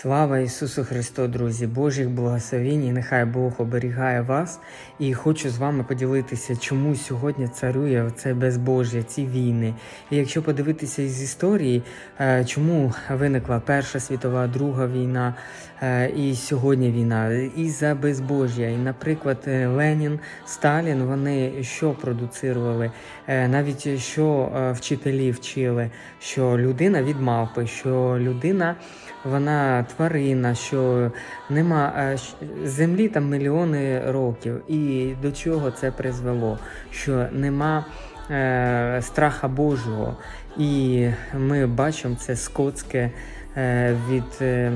Слава Ісусу Христу, друзі! Божих благословінь і нехай Бог оберігає вас. І хочу з вами поділитися, чому сьогодні царює це безбожжя, ці війни. І якщо подивитися із історії, е, чому виникла Перша світова, Друга війна е, і сьогодні війна, і за безбожжя. І, наприклад, е, Ленін, Сталін, вони що продуцирували, навіть що вчителі вчили, що людина від мавпи, що людина вона тварина, що нема е, землі там мільйони років. І до чого це призвело? Що нема е, страха Божого. І ми бачимо це скотське е, від. Е,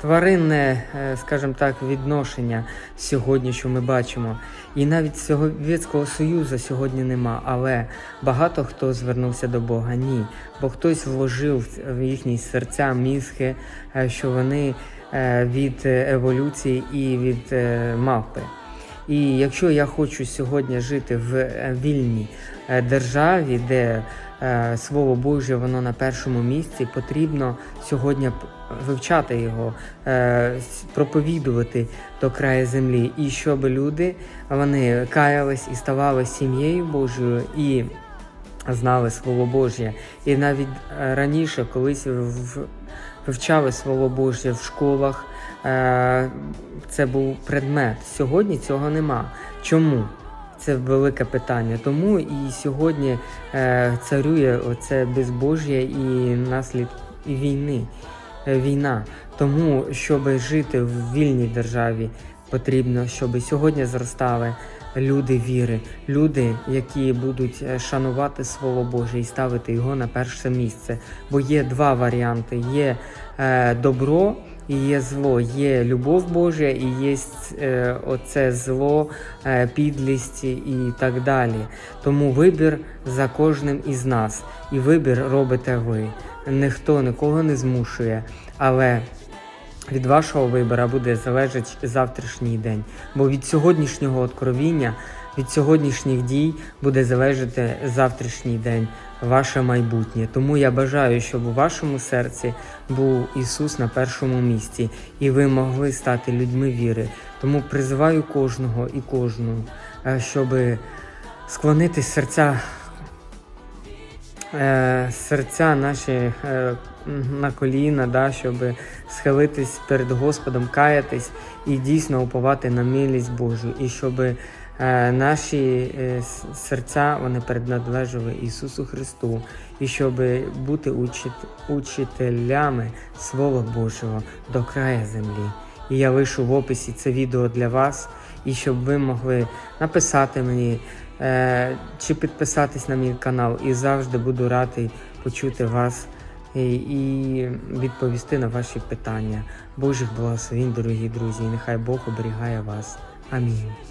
Тваринне, е, скажімо так, відношення сьогодні, що ми бачимо. І навіть Совєтського Союзу сьогодні нема, але багато хто звернувся до Бога. Ні. Бо хтось вложив в їхні серця мізки, е, що вони е, від еволюції і від мавпи. І якщо я хочу сьогодні жити в е, вільній е, державі, де е, Слово Боже воно на першому місці, потрібно сьогодні вивчати його, проповідувати до краю землі, і щоб люди вони каялись і ставали сім'єю Божою і знали Слово Божє. І навіть раніше, колись вивчали Слово Божє в школах, це був предмет. Сьогодні цього нема. Чому? Це велике питання. Тому і сьогодні е, царює оце безбожжя і наслід війни. е, Війна. Тому, щоб жити в вільній державі, потрібно, щоб сьогодні зростали люди віри, люди, які будуть е, шанувати Слово Боже і ставити його на перше місце. Бо є два варіанти: є е, добро і є зло, є любов Божа і є е, оце зло, е, підлість і так далі. Тому вибір за кожним із нас, і вибір робите ви. Ніхто нікого не змушує, але від вашого вибору буде залежати завтрашній день. Бо від сьогоднішнього откровіння, від сьогоднішніх дій буде залежати завтрашній день, ваше майбутнє. Тому я бажаю, щоб у вашому серці був Ісус на першому місці, і ви могли стати людьми віри. Тому призиваю кожного і кожну, е, щоб склонити серця е, серця наші е, на коліна, да, щоб схилитись перед Господом, каятись і дійсно уповати на милість Божу, і щоб е, наші е, серця вони преднадлежали Ісусу Христу, і щоб бути учит, учителями Слова Божого до края землі. І я лишу в описі це відео для вас, і щоб ви могли написати мені е, чи підписатись на мій канал. І завжди буду радий почути вас і відповісти на ваші питання. Божих благословень, дорогі друзі, і нехай Бог оберігає вас. Амінь.